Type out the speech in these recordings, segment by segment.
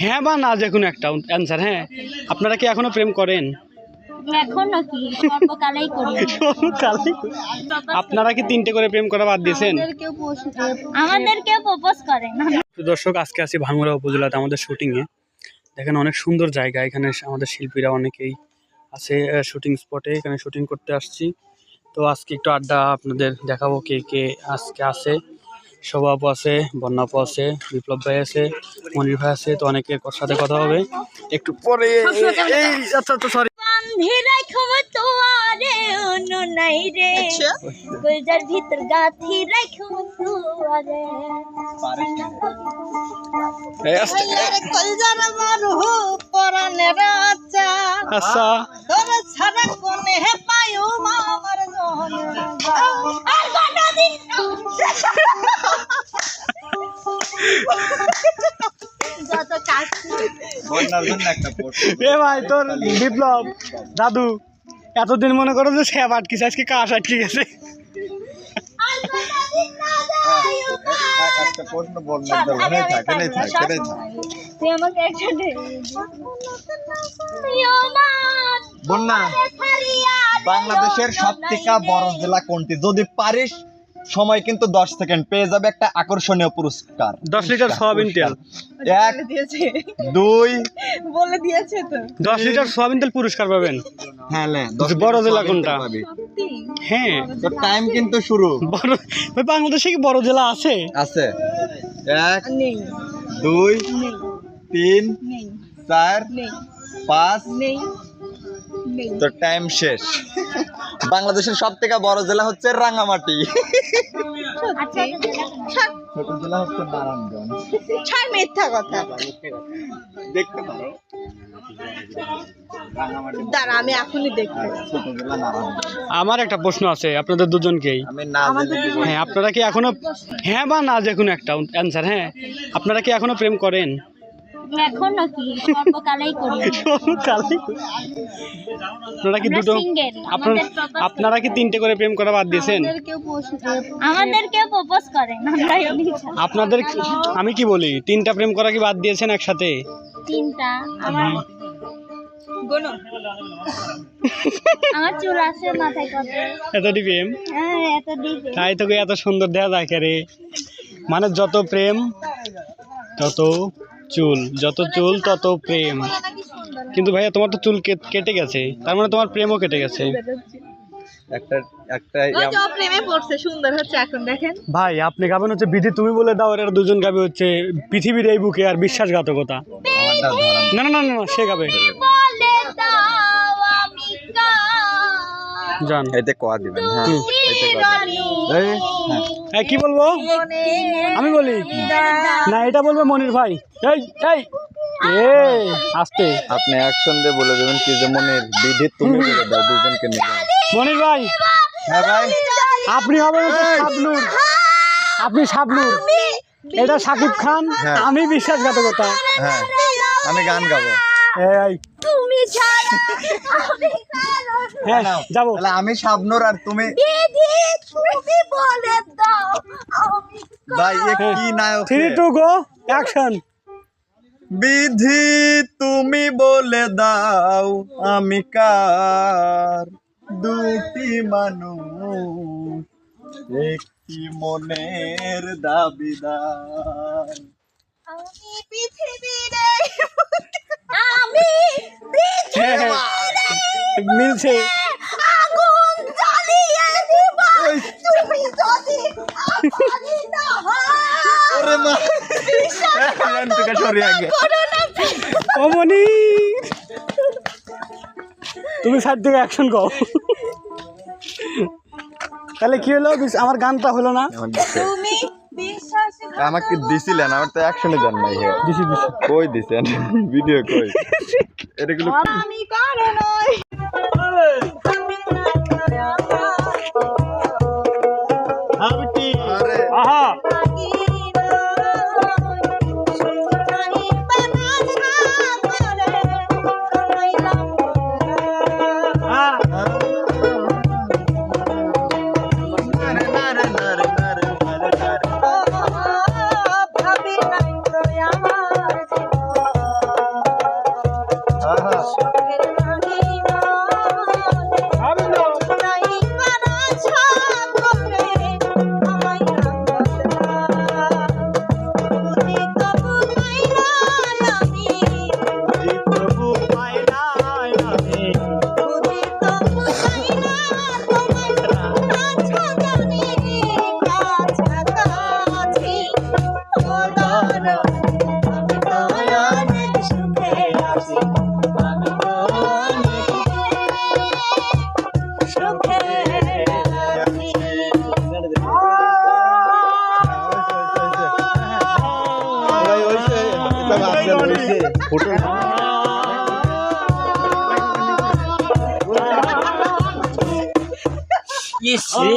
হ্যাঁ বা না যে কোনো একটা অ্যান্সার হ্যাঁ। আপনারা কি এখনও প্রেম করেন? এখনও কি? সর্বকালেই করি। আপনারা কি তিনটে করে প্রেম করা বাদ দিয়েছেন? আমাদের কেউ প্রপোজ করে না দর্শক আজকে আছি ভাঙ্গুড়া উপজেলাতে আমাদের শুটিংয়ে দেখেন অনেক সুন্দর জায়গা এখানে আমাদের শিল্পীরা অনেকেই আছে শুটিং স্পটে এখানে শুটিং করতে আসছি। তো আজকে একটু আড্ডা আপনাদের দেখাবো কে কে আজকে আছে। শোভা আছে বন্যাপ আছে বিপ্লব ভাই আছে মনির ভাই আছে তো অনেকের সাথে কথা হবে। একটু পরে এই আচ্ছা আচ্ছা সরি বান্ধি এ ভাই তোর বিপ্লব দাদু এতদিন মনে করো যে স্যাব আটকিছে আজকে কাশ আটকে গেছে। আর কটা দিন না যায় একটা প্রশ্ন বল না এখানেই থাক এখানেই থাক। এখানেই থাক তুই আমাকে একটা দে। ইয়মান বন্যা। বাংলাদেশের সব থেকে বড় জেলা কোনটি? যদি পারিস সময় কিন্তু দশ সেকেন্ড। পেয়ে যাবে একটা আকর্ষণীয় পুরস্কার। দশ লিটার সয়াবিন তেল। এক দুই। বলে দিয়েছে তো। দশ লিটার সয়াবিন তেল পুরস্কার পাবেন। হ্যাঁ বড় জেলা কোনটা? হ্যাঁ। তো টাইম কিন্তু শুরু। বড় বাংলাদেশে কি বড় জেলা আছে? আছে। এক দুই তিন চার পাঁচ। নেই। নেই। তো টাইম শেষ। বাংলাদেশের সব থেকে বড় জেলা হচ্ছে রাঙামাটি আচ্ছা ছোট জেলা হচ্ছে নারায়ণগঞ্জ। ছাড় মিথ্যা কথা। দেখতে পারো। দাঁড়া আমি এখনই দেখব। আর ছোট জেলা নারায়ণগঞ্জ। আমার একটা প্রশ্ন আছে আপনাদের দুজনকেই। না হ্যাঁ আপনারা কি এখনও হ্যাঁ বা না যে কোনো একটা অ্যান্সার হ্যাঁ। আপনারা কি এখনও প্রেম করেন? এখনও কি সর্বকালেই করি। আপনারা কি দুটো আপনার আপনারা কি তিনটে করে প্রেম করা বাদ দিয়েছেন? আমাদের কেউ প্রপোজ করে না। আপনাদের আমি কি বলি তিনটা প্রেম করা কি বাদ দিয়েছেন একসাথে? তিনটা আমার গোনো আমার চুল আছে মাথায় কত? এতটি প্রেম? হ্যাঁ এত তাই তোকে এত সুন্দর দেখা যায় রে? মানে যত প্রেম তত চুল যত চুল তত প্রেম। কিন্তু ভাইয়া তোমার তো চুল কেট- কেটে গেছে। তার মানে তোমার প্রেমও কেটে গেছে। একটা একটা ওই যে ও প্রেমে পড়ছে সুন্দর হচ্ছে এখন দেখেন। ভাই আপনি গাবেন হচ্ছে বিধি তুমি বলে দাও এরা দুজন গাবে হচ্ছে পৃথিবীর এই বুকে আর বিশ্বাসঘাতকতা। না না না না, না সে গাবে। বলে দাও জান। এতে কোয়া দিবেন হ্যাঁ। হ্যাঁ। কি বলব? আমি বলি। না এটা বলবে মনির ভাই। এই এই। এই আস্তে। আপনি অ্যাকশন দিয়ে বলে দেবেন কি যে মনের বিধি তুমি বলে দাও দুজনকে নিয়ে মনির ভাই হ্যাঁ ভাই। আপনি হবেন শাবনুর। আপনি শাবনুর। এটা সাকিব খান হ্যাঁ। আমি বিশ্বাসঘাতকতা। হ্যাঁ। আমি গান গাবো। এই তুমি ছাড়া আমি হ্যাঁ যাব। তাহলে আমি শাবনুর আর তুমি বিধি তুমি বলে দাও আমি ভাই এ কি নায়ক থ্রি রে? টু গো অ্যাকশন বিধি তুমি বলে দাও আমি কার? দুটি মানুষ একটি মনের দাবিদার। আমি পৃথিবীর মিলছে। আগুন জ্বালিয়ে দিব। তুমি যদি আমারই না ওরে মা। থেকে সরে আগে। ও মনি তুমি সাইড থেকে অ্যাকশন কও তাহলে কি হলো? বিশ- আমার গানটা হলো না? তুমি আমাকে দিছিলেন আমার তো অ্যাকশনে যান নাই দিছি দিছি। কই দিছেন? ভিডিও কই? এটাগুলো আমি কারও ইস রে।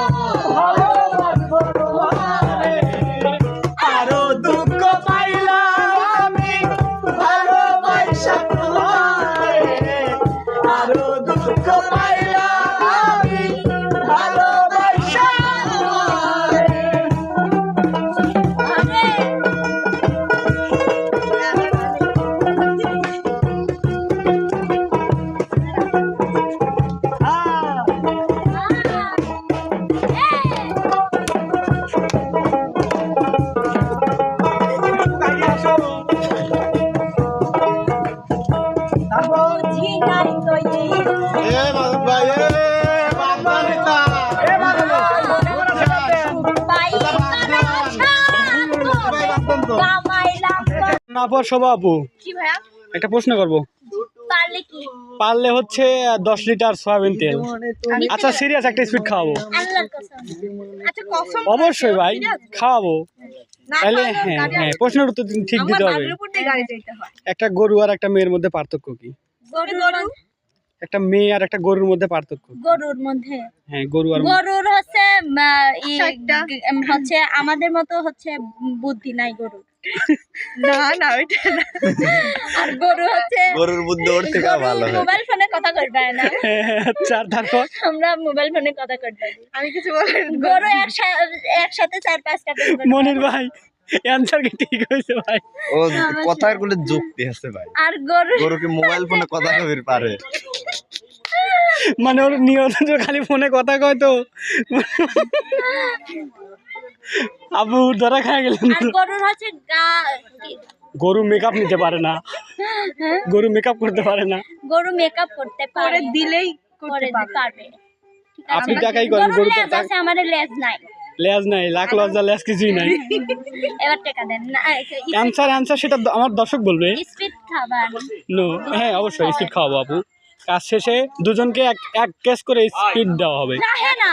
না পর কি ভাইয়া? একটা প্রশ্ন করব। পারলে হচ্ছে দশ লিটার সয়াবিন তেল। আচ্ছা সিরিয়াস একটা স্পিড খাওয়াবো। আচ্ছা কসম অবশ্যই ভাই খাওয়াবো। তাহলে হ্যাঁ হ্যাঁ প্রশ্নের উত্তর ঠিক দিতে হবে। একটা গরু আর একটা মেয়ের মধ্যে পার্থক্য কি? একটা মেয়ে আর একটা গরুর মধ্যে পার্থক্য। গরুর মধ্যে। হ্যাঁ গরু আর গরুর হচ্ছে আচ্ছা, হচ্ছে আমাদের মতো হচ্ছে বুদ্ধি নাই গরুর। না না ওইটা না। আর গরু হচ্ছে গরুর বুদ্ধি ওর থেকে ভালো হয়। মোবাইল ফোনে কথা করবে না। আচ্ছা আর তারপর? আমরা মোবাইল ফোনে কথা করতে আমি কিছু বলেন গরু একসা- একসাথে চার পাঁচটা। মনির ভাই অ্যান্সার কি ঠিক হয়েছে ভাই। ও কথারগুলো যুক্তি আছে ভাই। আর গরু গরু কি মোবাইল ফোনে কথা কবির পারে? মানে ওর নিয়ন্ত্রণ খালি ফোনে কথা কয় তো। আবু ধরা খায় গেলেন। আর গরুর হচ্ছে গা গরু মেকআপ নিতে পারে না। গরু মেকআপ করতে পারে না। গরু মেকআপ করতে করে পারে দিলেই করে করতে পারবে? আপনি টাকাই করেন গরু আছে আমাদের লেজ নাই। লেজ নাই লাখ লজ্জা লেজ কিছুই নাই। এবার টাকা দেন। না অ্যান্সার অ্যান্সার সেটা আমার দর্শক বলবে। স্পিড খাবার। নো হ্যাঁ অবশ্যই স্পিড খাওয়াবো আপু। কাজ শেষে দুজনকে এক এক কেস করে স্পিড দেওয়া হবে। না হ্যাঁ না।